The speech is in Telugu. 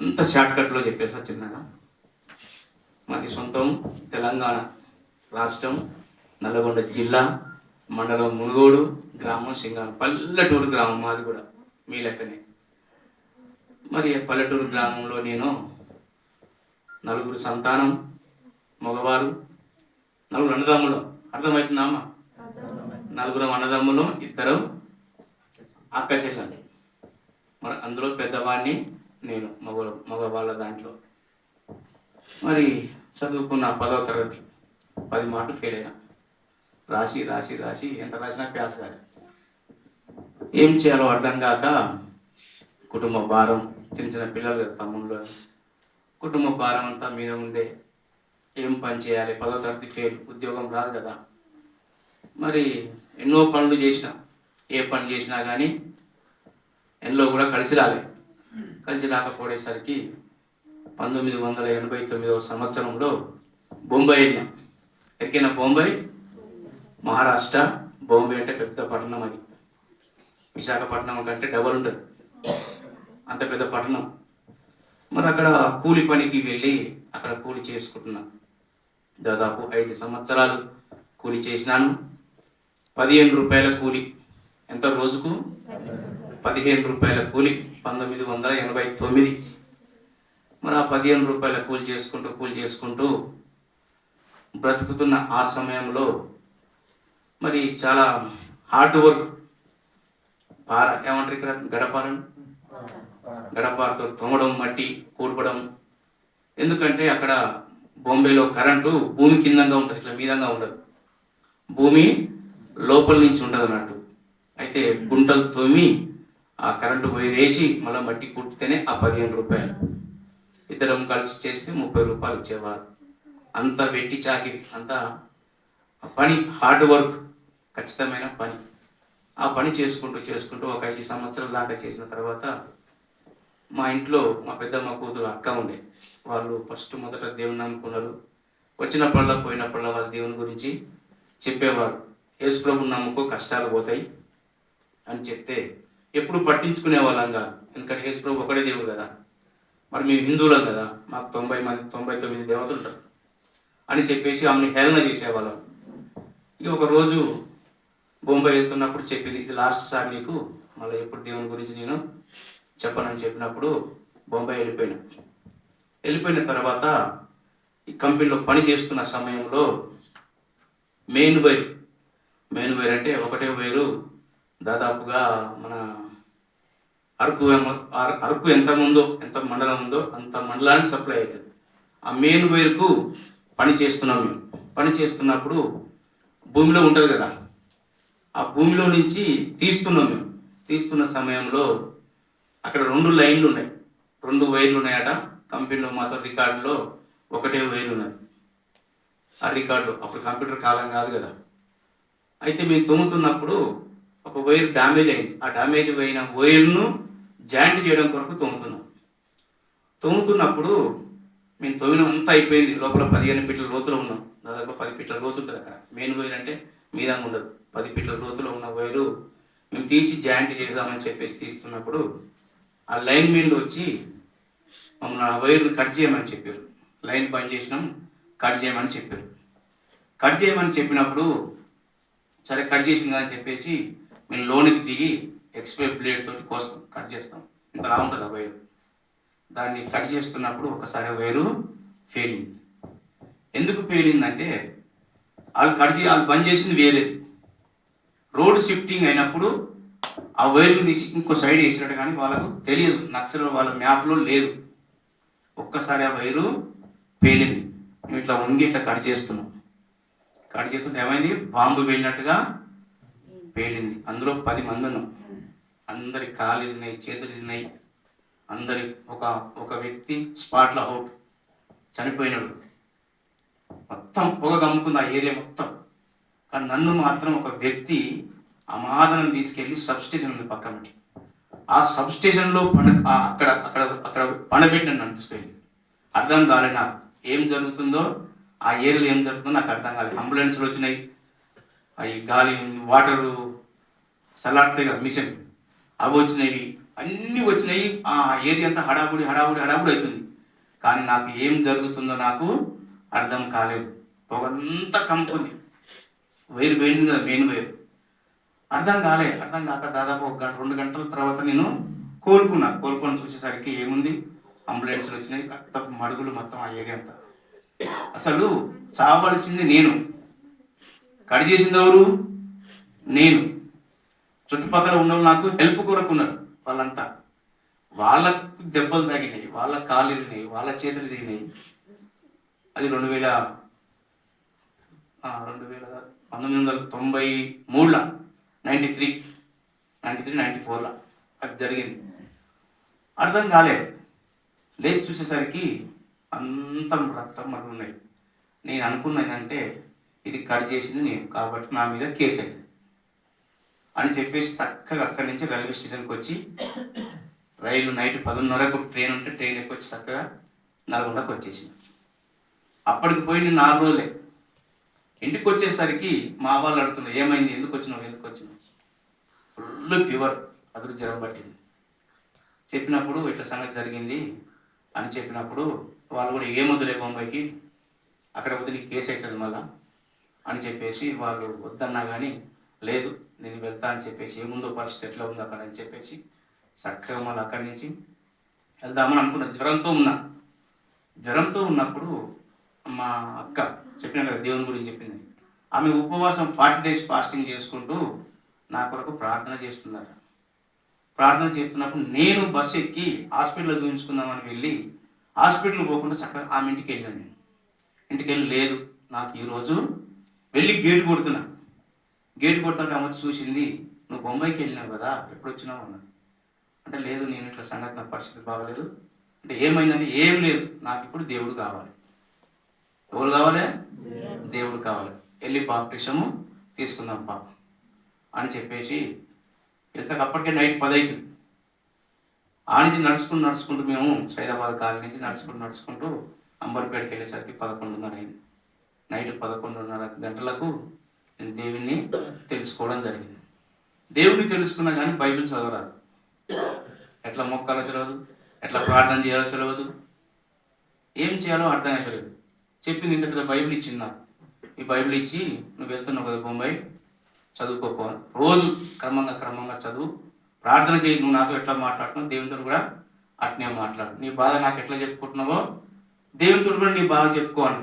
అంత షార్ట్కట్లో చెప్పేసా చిన్నగా. మాది సొంతం తెలంగాణ రాష్ట్రం నల్లగొండ జిల్లా మండలం మునుగోడు గ్రామం సింగారం. పల్లెటూరు గ్రామం మాది కూడా మీ లెక్కనే. మరి పల్లెటూరు గ్రామంలో నేను నలుగురు సంతానం మగవారు నలుగురు అన్నదమ్ములు. అర్థమవుతుందమ్మా నలుగురు అన్నదమ్ములు ఇద్దరు అక్క చెల్లెలు. మన అందులో పెద్దవాడిని నేను మగ మగవాళ్ళ దాంట్లో. మరి చదువుకున్న పదవ తరగతి పది మాటలు ఫెయిల్ అయినా. రాసి రాసి రాసి ఎంత రాసినా ప్యాస్ కాదు ఏం చేయాలో అర్థం కాక కుటుంబ భారం చిన్న చిన్న పిల్లలు కదా తమ్ముళ్ళు. కుటుంబ భారం అంతా మీద ఉండే ఏం పని చేయాలి? పదో తరగతి ఫెయిల్ ఉద్యోగం రాదు కదా. మరి ఎన్నో పనులు చేసిన. ఏ పని చేసినా కానీ ఎన్నో కూడా కలిసి రాలే. కలిసి రాకపోయేసరికి పంతొమ్మిది వందల ఎనభై తొమ్మిదవ సంవత్సరంలో బొంబాయి వెళ్ళాం ఎక్కిన బొంబాయి? మహారాష్ట్ర బొంబాయి అంటే పెద్ద పట్టణం అది. విశాఖపట్నం కంటే డబల్ ఉంటుంది. అంత పెద్ద పట్టణం. మరి అక్కడ కూలి పనికి వెళ్ళి అక్కడ కూలి చేసుకుంటున్నా. దాదాపు ఐదు సంవత్సరాలు కూలి చేసినాను. పదిహేను రూపాయల కూలి. ఎంత రోజుకు? పదిహేను రూపాయల కూలి పంతొమ్మిది వందల ఎనభై తొమ్మిది. మరి ఆ పదిహేను రూపాయల కూలి చేసుకుంటూ కూలి చేసుకుంటూ బ్రతుకుతున్న ఆ సమయంలో మరి చాలా హార్డ్ వర్క్ పార ఏమంటారు ఇక్కడ? గడపారని గడపారతో తొమ్మడం మట్టి కూడపడం ఎందుకంటే అక్కడ బొంబేలో కరెంటు భూమి కిందంగా ఉంటుంది ఇట్లా మీదంగా ఉండదు. భూమి లోపల నుంచి ఉండదు అన్నట్టు అయితే గుంటలు తోమి ఆ కరెంటు పోయి వేసి మళ్ళీ మట్టి కుట్టితేనే ఆ పదిహేను రూపాయలు. ఇద్దరం కలిసి చేస్తే ముప్పై రూపాయలు ఇచ్చేవారు. అంత వెట్టి చాకిరి అంత పని హార్డ్ వర్క్ ఖచ్చితమైన పని. ఆ పని చేసుకుంటూ చేసుకుంటూ ఒక ఐదు సంవత్సరాల దాకా చేసిన తర్వాత మా ఇంట్లో మా పెద్దమ్మ కూతురు అక్క ఉండే. వాళ్ళు ఫస్ట్ మొదట దేవుని నమ్ముకున్నారు. వచ్చినప్పుడల్లా పోయినప్పుడల్లా వాళ్ళ దేవుని గురించి చెప్పేవారు. యేసు ప్రభు నమ్ముకో కష్టాలు పోతాయి. అని చెప్తే ఎప్పుడు పట్టించుకునే వాళ్ళం కాదు. ఎందుకంటే యేసు ప్రభు ఒకడే దేవుడు కదా. మరి మేము హిందువులం కదా. మాకు తొంభై మంది తొంభై తొమ్మిది దేవతలు ఉంటారు. అని చెప్పేసి ఆమెను హేళన చేసేవాళ్ళం. ఇది ఒకరోజు బొంబాయి వెళ్తున్నప్పుడు చెప్పింది ఇది లాస్ట్ సార్ నీకు. మళ్ళీ ఎప్పుడు దేవుని గురించి నేను చెప్పనని చెప్పినప్పుడు బొంబాయి వెళ్ళిపోయినా. వెళ్ళిపోయిన తర్వాత ఈ కంపెనీలో పని చేస్తున్న సమయంలో మెయిన్ వైర్ మెయిన్ వైర్ అంటే ఒకటే వైరు దాదాపుగా మన అరకు అర- అరకు ఎంత ఉందో ఎంత మండలం ఉందో అంత మండలానికి సప్లై అవుతుంది. ఆ మెయిన్ వైర్కు పని చేస్తున్నాం మేము. పని చేస్తున్నప్పుడు భూమిలో ఉంటుంది కదా. ఆ భూమిలో నుంచి తీస్తున్నాం మేము. తీస్తున్న సమయంలో అక్కడ రెండు లైన్లు ఉన్నాయి. రెండు వైర్లు ఉన్నాయట. కంపెనీలో మాత్రం రికార్డులో ఒకటే వైర్లు ఉన్నాయి ఆ రికార్డు అప్పుడు కంప్యూటర్ కాలం కాదు కదా. అయితే మేము తొమ్ముతున్నప్పుడు ఒక వైర్ డ్యామేజ్ అయింది. ఆ డ్యామేజ్ అయిన వైర్ను జాయింట్ చేయడం కొరకు తోముతున్నాం. తోముతున్నప్పుడు మేము తోమిన అంతా అయిపోయింది. లోపల పదిహేను ఫీట్ల లోతులో ఉన్నాం. దాదాపు పది ఫీట్ల లోతు ఉంటుంది అక్కడ. మెయిన్ వైర్ అంటే మీదంగా ఉండదు. పది ఫీట్ల లోతులో ఉన్న వైరు మేము తీసి జాయింట్ చేద్దామని చెప్పేసి తీస్తున్నప్పుడు ఆ లైన్ మీద వచ్చి మమ్మల్ని ఆ వైర్ని కట్ చేయమని చెప్పారు. లైన్ బంద్ చేసినాం. కట్ చేయమని చెప్పారు. కట్ చేయమని చెప్పినప్పుడు సరే కట్ చేసింది అని చెప్పేసి మేము లోనికి దిగి ఎక్స్ప్రే బ్లేడ్ తోటి కోస్తాం కట్ చేస్తాం. ఇంతలా ఉంటుంది ఆ వైరు. దాన్ని కట్ చేస్తున్నప్పుడు ఒకసారి ఆ వైరు ఫెయిలింగ్ ఎందుకు ఫెయిలిందంటే వాళ్ళు కట్ చే వాళ్ళు బంద్ చేసింది వేరేది రోడ్ షిఫ్టింగ్ అయినప్పుడు ఆ వైర్ని తీసి ఇంకో సైడ్ వేసినట్టు కానీ వాళ్ళకు తెలియదు. నక్సల్ వాళ్ళ మ్యాప్లో లేదు. ఒక్కసారి ఆ వైరు పేలింది. మేము ఇట్లా వంగి ఇట్లా కట్ చేస్తున్నాం. కట్ చేస్తుంటే ఏమైంది? బాంబు వెళ్ళినట్టుగా పేలింది. అందులో పది మంది ఉన్నాం అందరి కాలు ఇరినాయి చేతులు విన్నాయి అందరి ఒక ఒక వ్యక్తి స్పాట్లో అవుట్. చనిపోయినాడు. మొత్తం పొగ గమ్ముకుంది ఆ ఏరియా మొత్తం. కానీ నన్ను మాత్రం ఒక వ్యక్తి అమాదనం తీసుకెళ్ళి సబ్ స్టేషన్ ఉంది పెట్టి ఆ సబ్ స్టేషన్లో పన అక్కడ అక్కడ అక్కడ పండబెట్టిన నన్ను తీసుకెళ్ళి. అర్థం కాలే నాకు ఏం జరుగుతుందో? ఆ ఏరియాలో ఏం జరుగుతుందో నాకు అర్థం కాలేదు. అంబులెన్స్లు వచ్చినాయి. అవి గాలి వాటరు సలాడ్తేగా కదా మిషన్. అవి వచ్చినాయి అన్నీ వచ్చినాయి. ఆ ఏరియా అంతా హడావుడి హడావుడి హడావుడి అవుతుంది. కానీ నాకు ఏం జరుగుతుందో నాకు అర్థం కాలేదు. పొగంతా కంపుంది వైరు పోయింది కదా మెయిన్ వైరు. అర్థం కాలే అర్థం కాక దాదాపు ఒక గంట రెండు గంటల తర్వాత నేను కోలుకున్నా. కోలుకొని చూసేసరికి ఏముంది? అంబులెన్స్లు వచ్చినాయి. తప్పు మడుగులు మొత్తం ఆ ఏరియా అంతా. అసలు చావలసింది నేను. కడి చేసింది ఎవరు? నేను. చుట్టుపక్కల ఉన్న వాళ్ళు నాకు హెల్ప్ కొరకు ఉన్నారు వాళ్ళంతా. వాళ్ళకు దెబ్బలు తగినాయి వాళ్ళ కాళ్ళు తిరిగినాయి వాళ్ళ చేతులు దిగినాయి అది రెండు వేల రెండు వేల పంతొమ్మిది వందల తొంభై మూడులో ninety three ninety three ninety ఫోర్లో అది జరిగింది. అర్థం కాలే. లేచి చూసేసరికి అంతం రక్తం మరి ఉన్నాయి నేను అనుకున్న ఏంటంటే ఇది కట్ చేసింది నేను కాబట్టి నా మీద కేసు అవుతుంది అని చెప్పేసి చక్కగా అక్కడి నుంచి రైల్వే స్టేషన్కి వచ్చి రైలు నైట్ పదిన్నరకు ట్రైన్ ఉంటే ట్రైన్ ఎక్కొచ్చి చక్కగా నల్గొండకు వచ్చేసింది. అప్పటికి పోయి నాలుగు రోజులే. ఇంటికి వచ్చేసరికి మా వాళ్ళు అడుగుతున్నారు ఏమైంది? ఎందుకు వచ్చినావు? ఎందుకు వచ్చినావు? ఫుల్ ప్యూర్ అదురు జ్వరం పట్టింది. చెప్పినప్పుడు ఇట్లా సంగతి జరిగింది అని చెప్పినప్పుడు వాళ్ళు కూడా ఏమొద్దులే బొంబాయికి అక్కడ పోతే నీకు కేసు అవుతుంది మళ్ళీ. అని చెప్పేసి వాళ్ళు వద్దన్నా కానీ లేదు నేను వెళ్తా అని చెప్పేసి ఏముందో పరిస్థితి ఎట్లా ఉందో అక్కడ అని చెప్పేసి చక్కగా మళ్ళీ అక్కడి నుంచి వెళ్దామని అనుకున్న జ్వరంతో ఉన్నా జ్వరంతో ఉన్నప్పుడు మా అక్క చెప్పిన కదా దేవుని గురించి చెప్పింది. ఆమె ఉపవాసం ఫార్టీ డేస్ ఫాస్టింగ్ చేసుకుంటూ నా కొరకు ప్రార్థన చేస్తున్నారు ప్రార్థన చేస్తున్నప్పుడు నేను బస్సు ఎక్కి హాస్పిటల్లో చూపించుకుందామని వెళ్ళి హాస్పిటల్ పోకుండా చక్కగా ఆమె ఇంటికి వెళ్ళాను నేను. ఇంటికి వెళ్ళి లేదు నాకు ఈరోజు వెళ్ళి గేట్ కొడుతున్నా. గేట్ కొడుతుంటే వచ్చి చూసింది నువ్వు బొంబాయికి వెళ్ళినావు కదా ఎప్పుడు వచ్చినావు? అన్నది అంటే లేదు నేను ఇట్లా సంగతి నా పరిస్థితి బాగలేదు. అంటే ఏమైందంటే ఏం లేదు నాకు ఇప్పుడు దేవుడు కావాలి. ఎవరు కావాలి? దేవుడు. కావాలి. వెళ్ళి బాప్టిషము తీసుకుందాం పాప అని చెప్పేసి ఇంతకు అప్పటికే నైట్ పది అవుతుంది ఆ నుంచి నడుచుకుంటూ నడుచుకుంటూ మేము సైదాబాద్ కాలనీ నుంచి నడుచుకుంటూ నడుచుకుంటూ అంబర్పేటకి వెళ్ళేసరికి పదకొండున్నర అయింది. నైట్ పదకొండున్నర గంటలకు నేను దేవుణ్ణి తెలుసుకోవడం జరిగింది. దేవుణ్ణి తెలుసుకున్నా కానీ బైబిల్ చదవరాదు. ఎట్లా మొక్కాలో తెలియదు ఎట్లా ప్రార్థన చేయాలో తెలియదు ఏం చేయాలో అర్థం అయిపోలేదు చెప్పింది ఇంత పెద్ద బైబిల్ ఇచ్చింది నాకు. ఈ బైబిల్ ఇచ్చి నువ్వు వెళ్తున్నావు కదా బొంబాయి చదువుకోపో రోజు క్రమంగా క్రమంగా చదువు. ప్రార్థన చేయి నువ్వు నాతో ఎట్లా మాట్లాడుతున్నావు? దేవునితో కూడా అట్నే మాట్లాడు. నీ బాధ నాకు ఎట్లా చెప్పుకుంటున్నావో దేవునితో కూడా నీ బాధ చెప్పుకోవాలి